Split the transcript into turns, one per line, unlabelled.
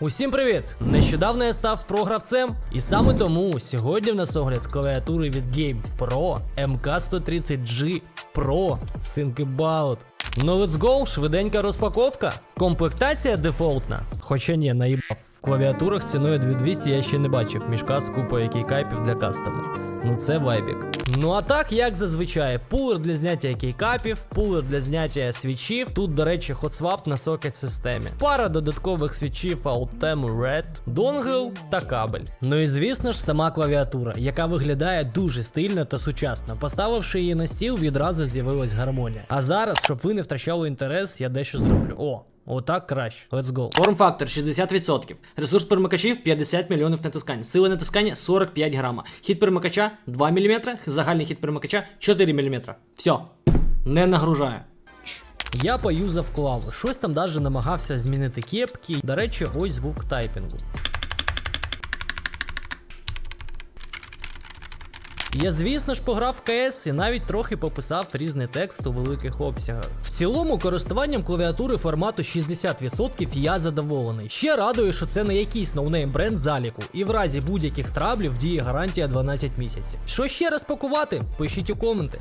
Усім привіт! Нещодавно я став програвцем, і саме тому сьогодні в нас огляд клавіатури від Game Pro MK130G Pro Think About. Ну let's go, швиденька розпаковка. Комплектація дефолтна. Хоча ні, наїбав. Клавіатурах ціною 2200 я ще не бачив мішка з купою кейкапів для кастому. Ну це вайбік. Ну а так, як зазвичай, пулер для зняття кейкапів, пулер для зняття свічів. Тут, до речі, хотсвап на сокет системі. Пара додаткових свічів Altem Red, донгл та кабель. Ну і звісно ж, сама клавіатура, яка виглядає дуже стильно та сучасно. Поставивши її на стіл, відразу з'явилась гармонія. А зараз, щоб ви не втрачали інтерес, я дещо зроблю. О, Отак краще. Let's go. Форм-фактор 60%. Ресурс перемикачів 50 мільйонів натискань. Сила натискання 45 грама. Хід перемикача 2 мм. Загальний хід перемикача 4 мм. Все. Не нагружає. Я поюзав клаву. Щось там даже намагався змінити кепки. До речі, ось звук тайпінгу. Я, звісно ж, пограв в КС і навіть трохи пописав різний текст у великих обсягах. В цілому, користуванням клавіатури формату 60% я задоволений. Ще радую, що це не якийсь ноунейм бренд заліку, і в разі будь-яких траблів діє гарантія 12 місяців. Що ще розпакувати? Пишіть у коменти.